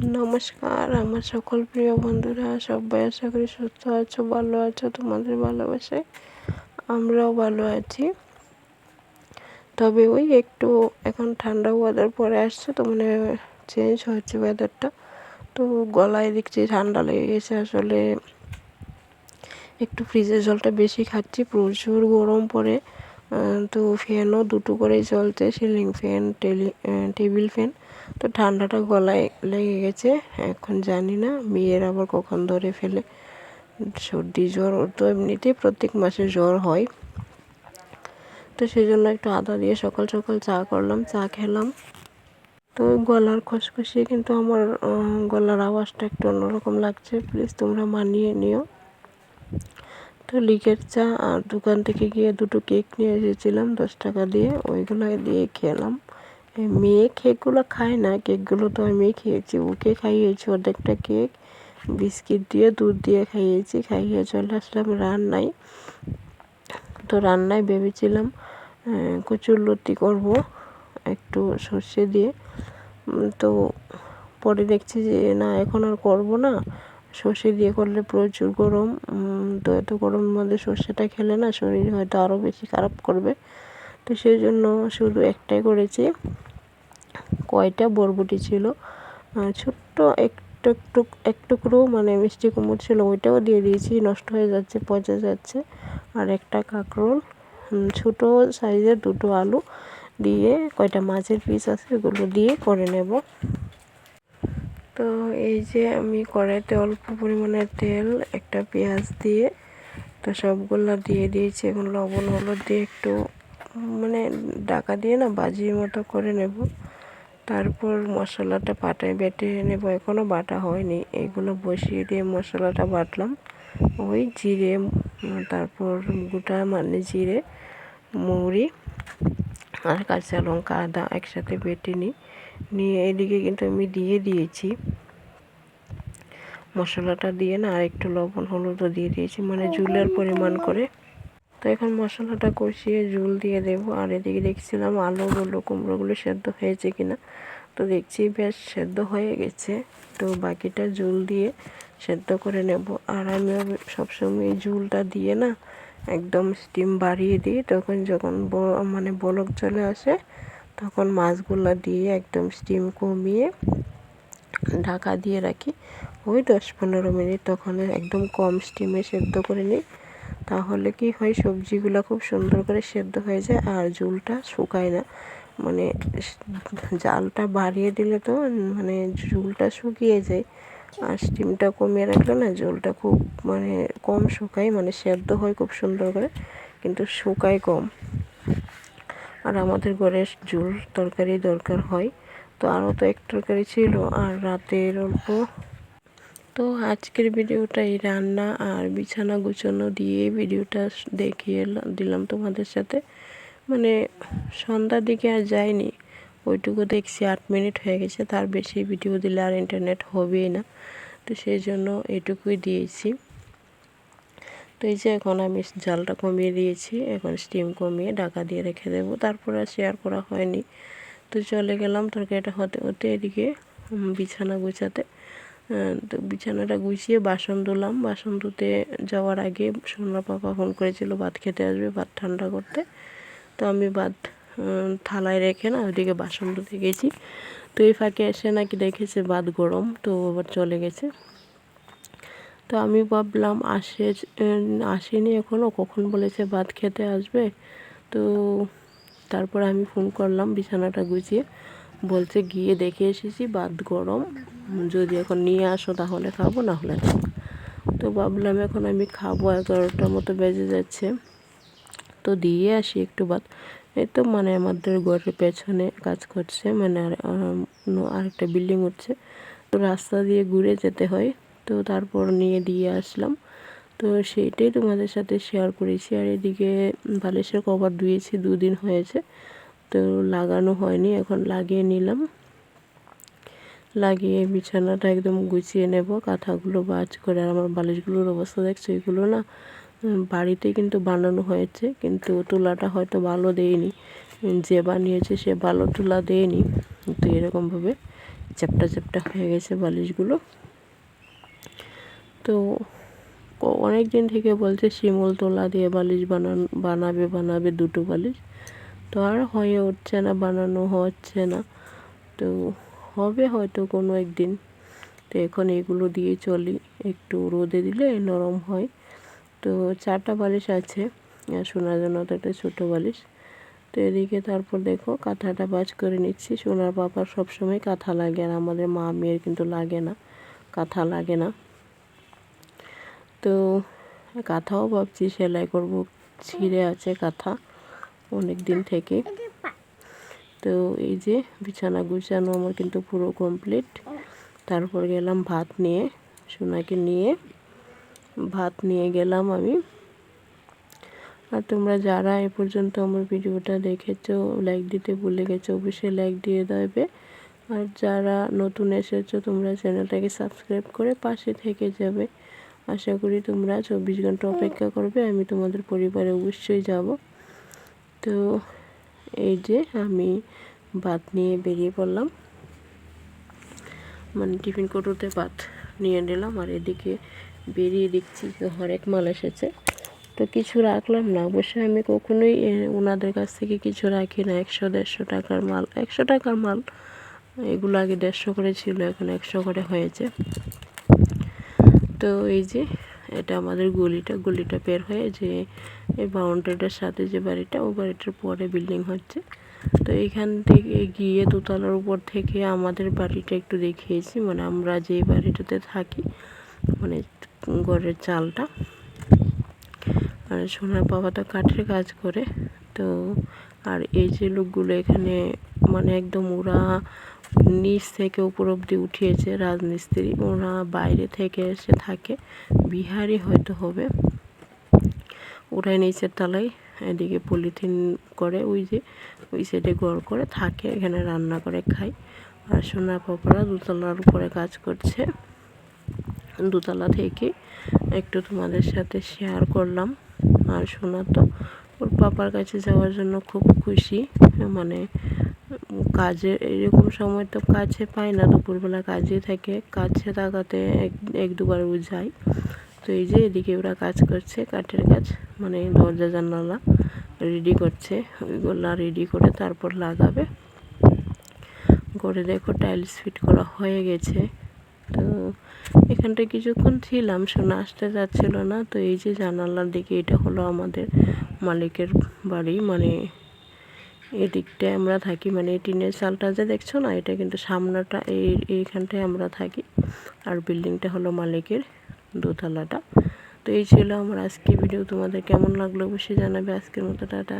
নমস্কার, আমার সকল প্রিয় বন্ধুরা, সবাই আশা করি সুস্থ আছো, ভালো আছো, তোমাদের ভালোবাসায় আমরাও ভালো আছি। তবে ওই একটু এখন ঠান্ডা ওয়েদার পরে আসছে, তো মানে চেঞ্জ হচ্ছে ওয়েদারটা তো গলায় দেখছি ঠান্ডা লেগে গেছে, আসলে একটু ফ্রিজের জলটা বেশি খাচ্ছি, প্রচুর গরম পড়ে তো ফ্যানও দুটো করেই চলছে সিলিং ফ্যান টেবিল ফ্যান তো ঠান্ডাটা গলায় লেগে গেছে, এখন জানি না, মেয়ের আবার কখন ধরে ফেলে। সর্দি জ্বর ওর তো এমনিতেই প্রত্যেক মাসে জ্বর হয়। তো সেই জন্য একটু আদা দিয়ে সকাল সকাল চা করলাম, চা খেলাম। তো গলার খসখসিয়ে কিন্তু আমার গলার আওয়াজটা একটু অন্যরকম লাগছে। প্লিজ তোমরা মানিয়ে নিও। তো লিকের চা আর দোকান থেকে গিয়ে দুটো কেক নিয়ে এসেছিলাম, দশ টাকা দিয়ে, ওইগুলো দিয়ে খেলাম। মেয়ে কেকগুলো খায় না, কেকগুলো তো আমি খেয়েছি, ওকে খাইয়েছি, অর্ধেকটা কেক, বিস্কিট দিয়ে, দুধ দিয়ে খাইয়েছি, খাইয়ে চলে আসলাম রান্নায়। তো রান্নায় ভেবেছিলাম কচুর লতি করব, একটু সর্ষে দিয়ে। তো পরে দেখছি যে, না, এখন আর করব না। সর্ষে দিয়ে করলে প্রচুর গরম তো এত গরমের মধ্যে সর্ষেটা খেলে না শরীর হয়তো আরও বেশি খারাপ করবে। তো সেই জন্য শুধু একটাই করেছি। কয়টা বরবটি ছিল? ছোট্ট একটু একটু একটুকরো মানে মিষ্টি কুমড় ছিল, ওইটাও দিয়ে দিয়েছি, নষ্ট হয়ে যাচ্ছে, পচে যাচ্ছে। আর একটা কাঁকরোল ছোটো সাইজের দুটো আলু দিয়ে কয়টা মাছের পিস আছে ওগুলো দিয়ে করে নেব। তো এই যে আমি কড়াইতে অল্প পরিমাণে তেল, একটা পেঁয়াজ দিয়ে, তো সবগুলো দিয়ে দিয়েছি। এখন লবণ, হলুদ দিয়ে একটু মানে ডাকা দিয়ে না বাজির মতো করে নেব। তারপর মশলাটা পাটায় বেটে নেব। এখনও বাটা হয়নি। এগুলো বসিয়ে দিয়ে মশলাটা বাটলাম। ওই জিরে, তারপর গোটা মানে জিরে, মৌরি আর কাঁচা লঙ্কা, আদা একসাথে বেটে নিই। নিয়ে এদিকে কিন্তু আমি দিয়ে দিয়েছি। মশলাটা দিয়ে না আর একটু লবণ, হলুদও দিয়ে দিয়েছি। মানে জুলের পরিমাণ করে। তো এখন মশলাটা কষিয়ে জুল দিয়ে দেব। আর এদিকে দেখছিলাম আলুগুলো, কুমড়োগুলো সেদ্ধ হয়েছে কিনা। তো দেখছি বেশ সেদ্ধ হয়ে গেছে। তো বাকিটা জুল দিয়ে সেদ্ধ করে নেব। আর আমি সবসময় জুলটা দিয়ে না একদম স্টিম বাড়িয়ে দিই। তখন যখন মানে বলক চলে আসে, তখন মাছগুলো দিয়ে একদম স্টিম কমিয়ে ঢাকা দিয়ে রাখি। ওই দশ পনেরো মিনিট, তখন একদম কম স্টিমে সেদ্ধ করে নিই। তাহলে কি হয়, সবজিগুলো খুব সুন্দর করে সেদ্ধ হয়ে যায় আর ঝুলটা শুকায় না। মানে জালটা বাড়িয়ে দিলে তো মানে ঝুলটা শুকিয়ে যায়। আর স্টিমটা কমিয়ে রাখলে না ঝোলটা খুব মানে কম শুকায় মানে সেদ্ধ হয় খুব সুন্দর করে, কিন্তু শুকায় কম। আর আমাদের ঘরে ঝোল তরকারি দরকার হয়, তো আরও তো এক তরকারি ছিল, আর রাতের অল্প তো আজকের ভিডিওটা এই রান্না আর বিছানা গুছানো দিয়ে ভিডিওটা দেখিয়ে দিলাম তোমাদের সাথে। মানে সন্ধ্যার দিকে আর যায়নি ওইটুকু দেখছি আট মিনিট হয়ে গেছে, তার বেশি ভিডিও দিলে আর ইন্টারনেট হবেই না। তো সেই জন্য এটুকুই দিয়েছি। তো এই যে এখন আমি জালটা কমিয়ে দিয়েছি, এখন স্টিম কমিয়ে ঢাকা দিয়ে রেখে দেবো, তারপর আর শেয়ার করা হয়নি। তো চলে গেলাম তরকারিটা হতে হতে এদিকে বিছানা গুছাতে। তো বিছানাটা গুছিয়ে বাসন ধুলাম। বাসন ধুতে যাওয়ার আগে সোনা পাপা ফোন করেছিল, ভাত খেতে আসবে, ভাত ঠান্ডা করতে। তো আমি ভাত থালায় রেখে না, ওইদিকে বাসন ধুতে গেছি। তো এই ফাঁকে এসে নাকি দেখেছে ভাত গরম, তো আবার চলে গেছে। তো আমি ভাবলাম, আসে আসেনি এখনও কখন বলেছে ভাত খেতে আসবে? তো তারপর আমি ফোন করলাম বিছানাটা গুছিয়ে। বলছে গিয়ে দেখে এসেছি ভাত গরম। যদি এখন নিয়ে আসো তাহলে খাব, না হলে তো ভাবলাম এখন আমি খাব, এগারোটার মতো বেজে যাচ্ছে। তো দিয়ে আসি একটু বাদ এই তো মানে আমাদের ঘরের পেছনে কাজ করছে মানে আর আরেকটা বিল্ডিং হচ্ছে। তো রাস্তা দিয়ে ঘুরে যেতে হয়। তো তারপর নিয়ে দিয়ে আসলাম। তো সেইটাই তোমাদের সাথে শেয়ার করেছি। আর এদিকে বালিশের কভার ধুয়েছি, দুদিন হয়েছে। তো লাগানো হয়নি, এখন লাগিয়ে নিলাম। লাগিয়ে বিছানাটা একদম গুছিয়ে নেব, কাঁথাগুলো বাজ করে, আর আমার বালিশগুলোর অবস্থা দেখছ? এগুলো না বাড়িতে কিন্তু বানানো হয়েছে, কিন্তু তুলাটা হয়তো ভালো দেয়নি। যে বানিয়েছে সে ভালো তুলা দেয়নি। তো এরকমভাবে চ্যাপটা চ্যাপটা হয়ে গেছে বালিশগুলো। তো অনেক দিন থেকে বলছে শিমুল তোলা দিয়ে বালিশ বানান, বানাবে বানাবে দুটো বালিশ। তো আর হয়ে উঠছে না, বানানো হচ্ছে না। তো হবে হয়তো কোনো একদিন। তো এখন এগুলো দিয়ে চলি। একটু রোদে দিলে নরম হয়। তো চারটা বালিশ আছে। শোনার জন্য তো একটা ছোটো বালিশ। তো এদিকে তারপর দেখো কাঁথাটা বাজ করে নিচ্ছি। সোনার বাবার সবসময় কাঁথা লাগে আর আমাদের মা মেয়ের কিন্তু লাগে না। কাঁথা লাগে না। তো কাঁথাও ভাবছি, সেলাই করব। ছিঁড়ে আছে কাঁথা অনেক দিন থেকে। তো এই যে বিছানা গুছানো আমার কিন্তু পুরো কমপ্লিট তারপর গেলাম ভাত নিয়ে, সোনাকে নিয়ে। ভাত নিয়ে গেলাম আমি। আর তোমরা যারা এ পর্যন্ত আমার ভিডিওটা দেখেছ লাইক দিতে ভুলে গেছো, অবশ্যই লাইক দিয়ে দেবে আর যারা নতুন এসেছ, তোমরা চ্যানেলটাকে সাবস্ক্রাইব করে পাশে থেকে যাবে। আশা করি তোমরা চব্বিশ ঘণ্টা অপেক্ষা করবে, আমি তোমাদের পরিবারে অবশ্যই যাব। তো এই যে আমি ভাত নিয়ে বেরিয়ে পড়লাম। মানে টিফিন কোটোতে ভাত নিয়ে নিলাম আর এদিকে বেরিয়ে দেখছি হরেক মাল এসেছে। তো কিছু রাখলাম না অবশ্যই আমি কখনোই ওনাদের কাছ থেকে কিছু রাখি না। একশো, দেড়শো টাকার মাল, একশো টাকার মাল, এগুলো আগে দেড়শো করে ছিল, এখন একশো করে হয়েছে। তো এই যে, এটা আমাদের গলিটা গলিটা বের হয়ে যে এই বাউন্ডারিটার সাথে যে বাড়িটা, ও বাড়িটার পরে বিল্ডিং হচ্ছে। তো এখান থেকে গিয়ে দোতলার উপর থেকে আমাদের বাড়িটা একটু দেখিয়েছি। মানে আমরা যে বাড়িটাতে থাকি মানে ঘরের চালটা। আর সোনার বাবা তো কাঠের কাজ করে। তো আর এই যে লোকগুলো এখানে মানে একদম ওরা নিচ থেকে উপর অব্দি উঠিয়েছে রাজমিস্ত্রি। ওরা বাইরে থেকে এসে থাকে। বিহারি হয়তো হবে। ওরাই নিচের তলায় এদিকে পলিথিন করে ওই যে, ওই সাইডে ঘর করে থাকে, এখানে রান্না করে খায়। আর সোনা পাপড়া দোতলার উপরে কাজ করছে। দোতলা থেকে একটু তোমাদের সাথে শেয়ার করলাম। আর সোনা তো ওর পাপার কাছে যাওয়ার জন্য খুব খুশি। মানে কাজে এরকম সময় তো কাছে পায় না, দুপুরবেলা কাজে থাকে। কাছে থাকাতে এক এক দুবার ও যায়। তো এই যে এদিকে ওরা কাজ করছে, কাঠের কাজ মানে দরজা জানালা রেডি করছে। ওইগুলা রেডি করে তারপর লাগাবে। করে দেখো টাইলস ফিট করা হয়ে গেছে। তো এখানটায় কিছুক্ষণ ছিলাম শোনা আসতে যাচ্ছিল না। তো এই যে জানালার দিকে, এটা হলো আমাদের মালিকের বাড়ি। মানে এদিকটায় আমরা থাকি মানে টিনের চালটা যে দেখছ না, এটা কিন্তু সামনাটা এই, এইখানটায় আমরা থাকি। আর বিল্ডিংটা হলো মালিকের। দোতলাটা। তো এই ছিল আমার আজকে ভিডিও তোমাদের কেমন লাগল অবশ্যই জানাবে। আজকের মতো টাটা।